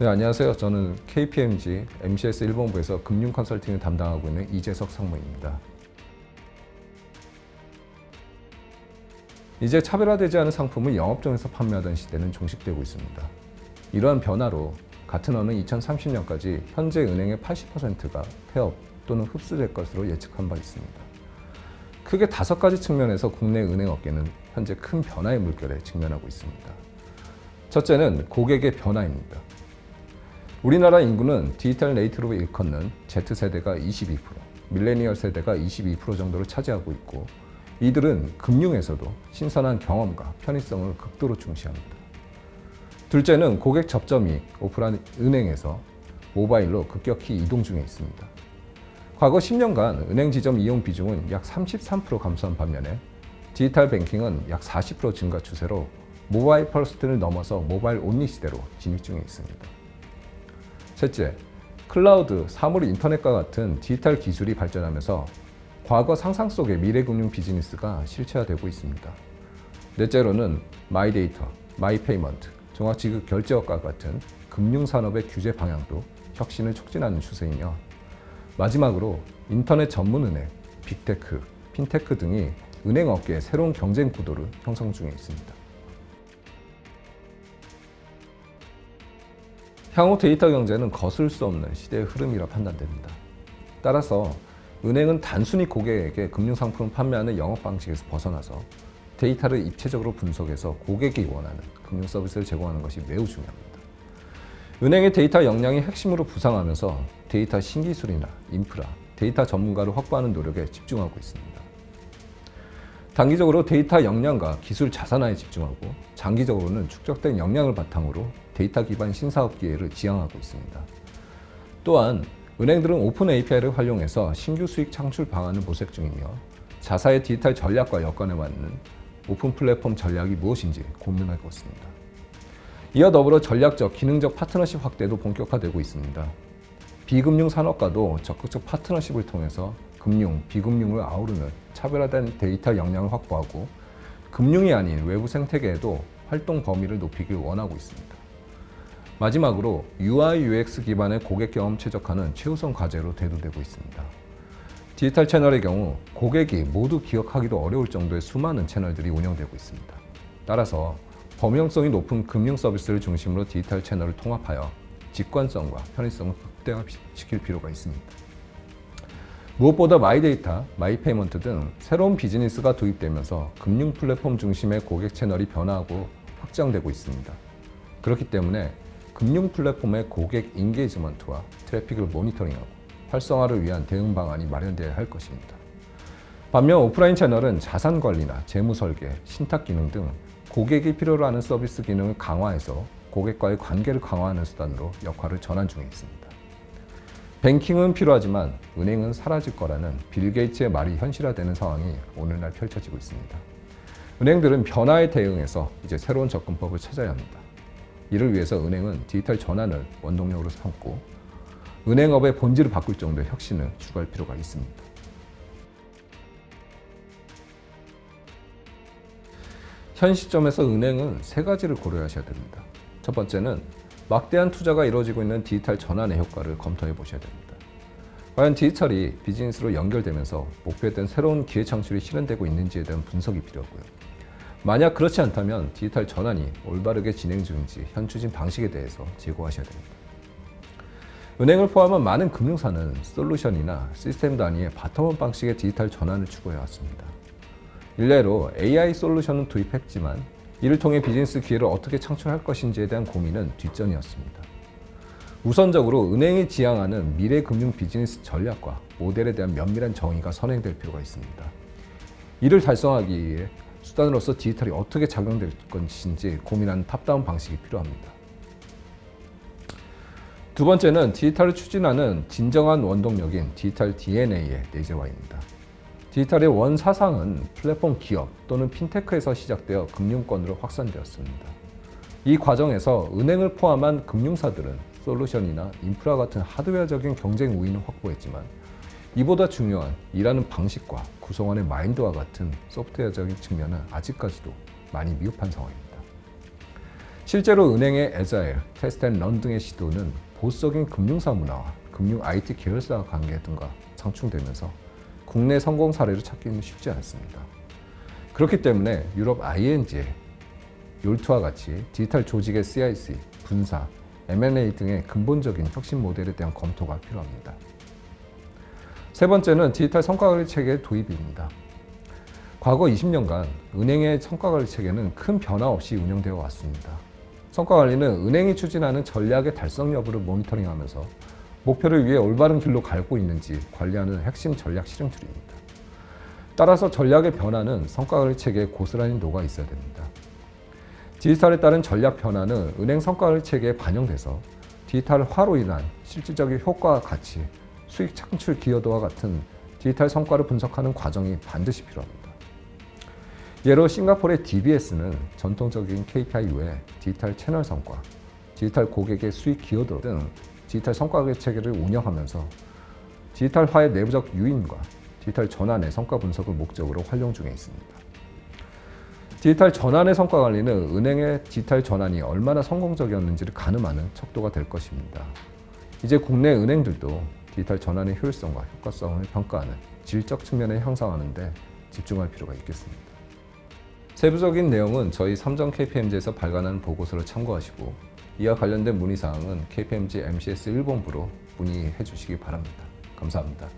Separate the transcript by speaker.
Speaker 1: 네, 안녕하세요. 저는 KPMG MCS 일본부에서 금융 컨설팅을 담당하고 있는 이재석 상무입니다. 이제 차별화되지 않은 상품을 영업점에서 판매하던 시대는 종식되고 있습니다. 이러한 변화로 같은 어는 2030년까지 현재 은행의 80%가 폐업 또는 흡수될 것으로 예측한 바 있습니다. 크게 다섯 가지 측면에서 국내 은행 업계는 현재 큰 변화의 물결에 직면하고 있습니다. 첫째는 고객의 변화입니다. 우리나라 인구는 디지털 네이티브로 일컫는 Z세대가 22%, 밀레니얼 세대가 22% 정도를 차지하고 있고 이들은 금융에서도 신선한 경험과 편의성을 극도로 중시합니다. 둘째는 고객 접점이 오프라인 은행에서 모바일로 급격히 이동 중에 있습니다. 과거 10년간 은행 지점 이용 비중은 약 33% 감소한 반면에 디지털 뱅킹은 약 40% 증가 추세로 모바일 퍼스트를 넘어서 모바일 온리 시대로 진입 중에 있습니다. 셋째, 클라우드, 사물 인터넷과 같은 디지털 기술이 발전하면서 과거 상상 속의 미래 금융 비즈니스가 실체화되고 있습니다. 넷째로는 마이데이터, 마이페이먼트, 종합지급 결제업과 같은 금융 산업의 규제 방향도 혁신을 촉진하는 추세이며 마지막으로 인터넷 전문 은행, 빅테크, 핀테크 등이 은행 업계의 새로운 경쟁 구도를 형성 중에 있습니다. 향후 데이터 경제는 거슬 수 없는 시대의 흐름이라 판단됩니다. 따라서 은행은 단순히 고객에게 금융상품을 판매하는 영업 방식에서 벗어나서 데이터를 입체적으로 분석해서 고객이 원하는 금융 서비스를 제공하는 것이 매우 중요합니다. 은행의 데이터 역량이 핵심으로 부상하면서 데이터 신기술이나 인프라, 데이터 전문가를 확보하는 노력에 집중하고 있습니다. 단기적으로 데이터 역량과 기술 자산화에 집중하고 장기적으로는 축적된 역량을 바탕으로 데이터 기반 신사업 기회를 지향하고 있습니다. 또한 은행들은 오픈 API를 활용해서 신규 수익 창출 방안을 모색 중이며 자사의 디지털 전략과 여건에 맞는 오픈 플랫폼 전략이 무엇인지 고민하고 있습니다. 이와 더불어 전략적, 기능적 파트너십 확대도 본격화되고 있습니다. 비금융 산업과도 적극적 파트너십을 통해서 금융, 비금융을 아우르는 차별화된 데이터 역량을 확보하고 금융이 아닌 외부 생태계에도 활동 범위를 높이길 원하고 있습니다. 마지막으로 UI, UX 기반의 고객 경험 최적화는 최우선 과제로 대두되고 있습니다. 디지털 채널의 경우 고객이 모두 기억하기도 어려울 정도의 수많은 채널들이 운영되고 있습니다. 따라서 범용성이 높은 금융 서비스를 중심으로 디지털 채널을 통합하여 직관성과 편의성을 극대화시킬 필요가 있습니다. 무엇보다 마이데이터, 마이페이먼트 등 새로운 비즈니스가 도입되면서 금융 플랫폼 중심의 고객 채널이 변화하고 확장되고 있습니다. 그렇기 때문에 금융 플랫폼의 고객 인게이지먼트와 트래픽을 모니터링하고 활성화를 위한 대응 방안이 마련되어야 할 것입니다. 반면 오프라인 채널은 자산 관리나 재무 설계, 신탁 기능 등 고객이 필요로 하는 서비스 기능을 강화해서 고객과의 관계를 강화하는 수단으로 역할을 전환 중에 있습니다. 뱅킹은 필요하지만 은행은 사라질 거라는 빌 게이츠의 말이 현실화되는 상황이 오늘날 펼쳐지고 있습니다. 은행들은 변화에 대응해서 이제 새로운 접근법을 찾아야 합니다. 이를 위해서 은행은 디지털 전환을 원동력으로 삼고 은행업의 본질을 바꿀 정도의 혁신을 추구할 필요가 있습니다. 현 시점에서 은행은 세 가지를 고려하셔야 됩니다. 첫 번째는 막대한 투자가 이루어지고 있는 디지털 전환의 효과를 검토해 보셔야 됩니다. 과연 디지털이 비즈니스로 연결되면서 목표했던 새로운 기회 창출이 실현되고 있는지에 대한 분석이 필요하고요. 만약 그렇지 않다면 디지털 전환이 올바르게 진행 중인지 현 추진 방식에 대해서 제고하셔야 됩니다. 은행을 포함한 많은 금융사는 솔루션이나 시스템 단위의 바텀업 방식의 디지털 전환을 추구해 왔습니다. 일례로 AI 솔루션은 도입했지만 이를 통해 비즈니스 기회를 어떻게 창출할 것인지에 대한 고민은 뒷전이었습니다. 우선적으로 은행이 지향하는 미래 금융 비즈니스 전략과 모델에 대한 면밀한 정의가 선행될 필요가 있습니다. 이를 달성하기 위해 수단으로서 디지털이 어떻게 작용될 것인지 고민하는 탑다운 방식이 필요합니다. 두 번째는 디지털을 추진하는 진정한 원동력인 디지털 DNA의 내재화입니다. 디지털의 원 사상은 플랫폼 기업 또는 핀테크에서 시작되어 금융권으로 확산되었습니다. 이 과정에서 은행을 포함한 금융사들은 솔루션이나 인프라 같은 하드웨어적인 경쟁 우위는 확보했지만 이보다 중요한 일하는 방식과 구성원의 마인드와 같은 소프트웨어적인 측면은 아직까지도 많이 미흡한 상황입니다. 실제로 은행의 에자일, 테스트 앤런 등의 시도는 보수적인 금융사 문화와 금융 IT 계열사 관계 등과 상충되면서 국내 성공 사례를 찾기는 쉽지 않습니다. 그렇기 때문에 유럽 ING의 욜트와 같이 디지털 조직의 CIC, 분사, M&A 등의 근본적인 혁신 모델에 대한 검토가 필요합니다. 세 번째는 디지털 성과관리 체계 도입입니다. 과거 20년간 은행의 성과관리 체계는 큰 변화 없이 운영되어 왔습니다. 성과관리는 은행이 추진하는 전략의 달성 여부를 모니터링하면서 목표를 위해 올바른 길로 갈고 있는지 관리하는 핵심 전략 실행 툴입니다. 따라서 전략의 변화는 성과관리 체계에 고스란히 녹아 있어야 됩니다. 디지털에 따른 전략 변화는 은행 성과관리 체계에 반영돼서 디지털화로 인한 실질적인 효과와 가치, 수익 창출 기여도와 같은 디지털 성과를 분석하는 과정이 반드시 필요합니다. 예로 싱가포르의 DBS는 전통적인 KPI 외에 디지털 채널 성과, 디지털 고객의 수익 기여도 등 디지털 성과 체계를 운영하면서 디지털화의 내부적 유인과 디지털 전환의 성과 분석을 목적으로 활용 중에 있습니다. 디지털 전환의 성과 관리는 은행의 디지털 전환이 얼마나 성공적이었는지를 가늠하는 척도가 될 것입니다. 이제 국내 은행들도 디지털 전환의 효율성과 효과성을 평가하는 질적 측면을 향상하는 데 집중할 필요가 있겠습니다. 세부적인 내용은 저희 삼정 KPMG에서 발간한 보고서를 참고하시고 이와 관련된 문의사항은 KPMG MCS 1본부로 문의해 주시기 바랍니다. 감사합니다.